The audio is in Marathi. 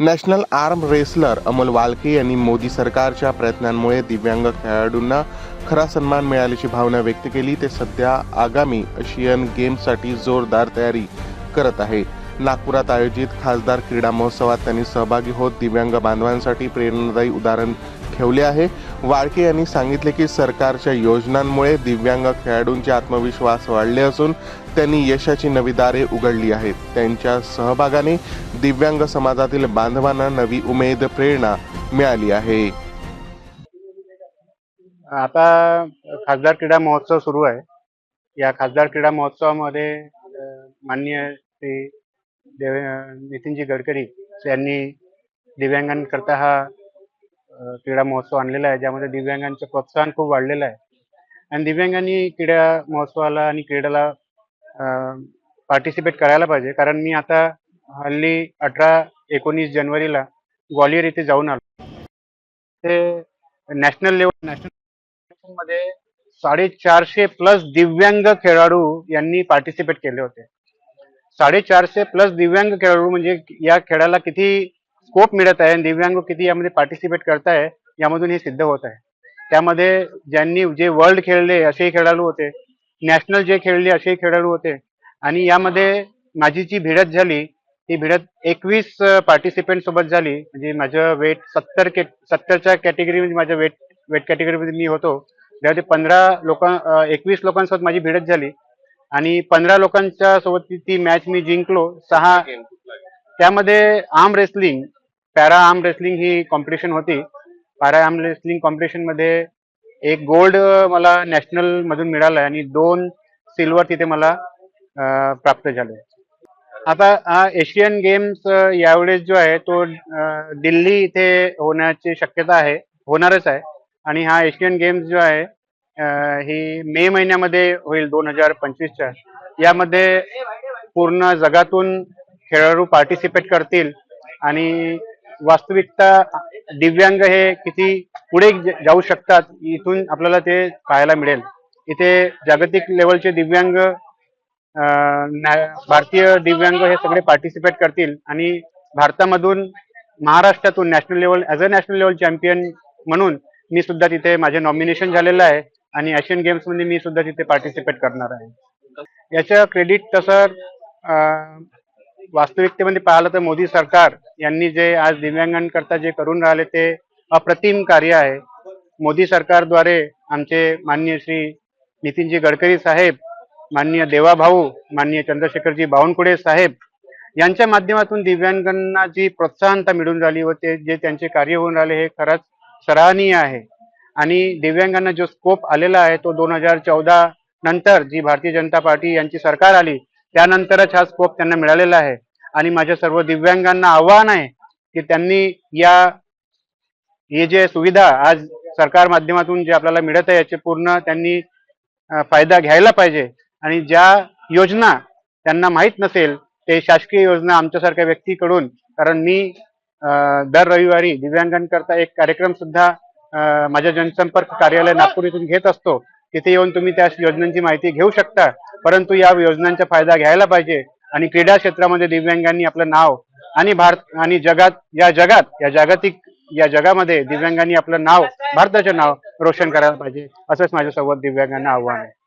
National arm wrestler Amol Walke यांनी मोदी सरकारच्या प्रयत्नांमुळे दिव्यांग खेळाडूंना खरा सन्मान मिळाल्याची भावना व्यक्त केली. ते सध्या आगामी आशियन गेम्ससाठी जोरदार तयारी करत आहे. नागपुरात आयोजित खासदार क्रीडा महोत्सवात त्यांनी सहभागी होत दिव्यांग बांधवांसाठी प्रेरणादायी उदाहरण ठेवले आहे. वाळके यांनी सांगितले की सरकारच्या योजनांमुळे दिव्यांग खेळाडूंचे आत्मविश्वास वाढले असून त्यांनी यशाची नवी दारे उघडली आहेत. त्यांच्या सहभागाने दिव्यांग समाजातील बांधवांना नवी उमेद प्रेरणा मिळाली आहे. आता खासदार क्रीडा महोत्सव सुरू आहे. या खासदार क्रीडा महोत्सवामध्ये अ, माननीय श्री देव नितीनजी गडकरी यांनी दिव्यांगांकरता हा क्रीडा महोत्सव आणलेला आहे ज्यामध्ये दिव्यांगांचं प्रोत्साहन खूप वाढलेलं आहे. आणि दिव्यांगांनी क्रीडा महोत्सवाला आणि क्रीडाला पार्टिसिपेट करायला पाहिजे. कारण मी आता हल्ली अठरा एकोणीस जानेवारीला ग्वालियर इथे जाऊन आलो. ते नॅशनल लेवल नॅशनलमध्ये साडेचारशे प्लस दिव्यांग खेळाडू यांनी पार्टिसिपेट केले होते. साडेचारशे प्लस दिव्यांग खेळाडू म्हणजे या खेळाला किती स्कोप मिळत आहे. आणि दिव्यांग किती यामध्ये पार्टिसिपेट करताय यामधून हे सिद्ध होत आहे. त्यामध्ये ज्यांनी जे वर्ल्ड खेळले असेही खेळाडू होते. नॅशनल जे खेळले असेही खेळाडू होते. आणि यामध्ये माझी जी भिडत झाली ती भिडत एकवीस पार्टिसिपेंट सोबत झाली. म्हणजे माझं वेट सत्तर के सत्तरच्या कॅटेगरीमध्ये माझं वेट वेट कॅटेगरीमध्ये मी होतो. त्यामध्ये पंधरा लोक एकवीस लोकांसोबत माझी भिडत झाली. आणि पंधरा लोकांच्या सोबत ती- ती मॅच मी जिंकलो. सहा त्यामध्ये arm wrestling para arm wrestling ही कॉम्पिटिशन होती. पॅरा आर्म रेसलिंग कॉम्पिटिशनमध्ये एक गोल्ड मला नॅशनलमधून मिळालं आणि दोन सिल्वर तिथे मला प्राप्त झाले. आता हा एशियन गेम्स यावेळेस जो आहे तो दिल्ली इथे होण्याची शक्यता आहे होणारच आहे. आणि हा एशियन गेम्स जो आहे ही मे महिन्यामध्ये होईल दोन हजार पंचवीसच्या. यामध्ये पूर्ण जगातून खेळाडू पार्टिसिपेट करतील आणि वास्तविकता दिव्यांग हे किती पुढे जाऊ शकतात इथून आपल्याला ते पाहायला मिळेल. इथे जागतिक लेवलचे दिव्यांग भारतीय दिव्यांग हे सगळे पार्टिसिपेट करतील आणि भारतामधून महाराष्ट्रातून national level as a national level champion म्हणून मी सुद्धा तिथे माझे नॉमिनेशन झालेलं आहे आणि एशियन गेम्समध्ये मी सुद्धा तिथे पार्टिसिपेट करणार आहे. याचं क्रेडिट तसं वास्तविकतेमध्ये पाहिलं तर मोदी सरकार यांनी जे आज दिव्यांगांकरता जे करून राहिले ते अप्रतिम कार्य आहे. मोदी सरकारद्वारे आमचे माननीय श्री नितीनजी गडकरी साहेब माननीय देवाभाऊ माननीय चंद्रशेखरजी बावनकुळे साहेब यांच्या माध्यमातून दिव्यांगांना जी प्रोत्साहनता मिळून राहिली व ते जे त्यांचे कार्य होऊन राहिले हे खरंच सराहनीय आहे. आणि दिव्यांगांना जो स्कोप आलेला आहे तो दोन हजार चौदा नंतर जी भारतीय जनता पार्टी यांची सरकार आली त्यानंतरच हा स्कोप त्यांना मिळालेला आहे. आणि माझ्या सर्व दिव्यांगांना आव्हान आहे की त्यांनी या हे जे सुविधा आज सरकार माध्यमातून जे आपल्याला मिळत आहे याचे पूर्ण त्यांनी फायदा घ्यायला पाहिजे. आणि ज्या योजना त्यांना माहीत नसेल ते शासकीय योजना आमच्यासारख्या व्यक्तीकडून कारण मी अं, दर रविवारी दिव्यांगांकरता एक कार्यक्रम सुद्धा माझ्या जनसंपर्क कार्यालय नागपूर इथून घेत असतो. तिथे येऊन तुम्ही त्या योजनांची माहिती घेऊ शकता. परंतु या योजनांचा फायदा घ्यायला पाहिजे. आणि क्रीडा क्षेत्रामध्ये दिव्यांगांनी आपलं नाव आणि भारत आणि जगात या जगात या जागतिक या जगामध्ये दिव्यांगांनी आपलं नाव भारताचं नाव रोशन करायला पाहिजे. असंच माझ्या सोबत दिव्यांगांना आव्हान आहे.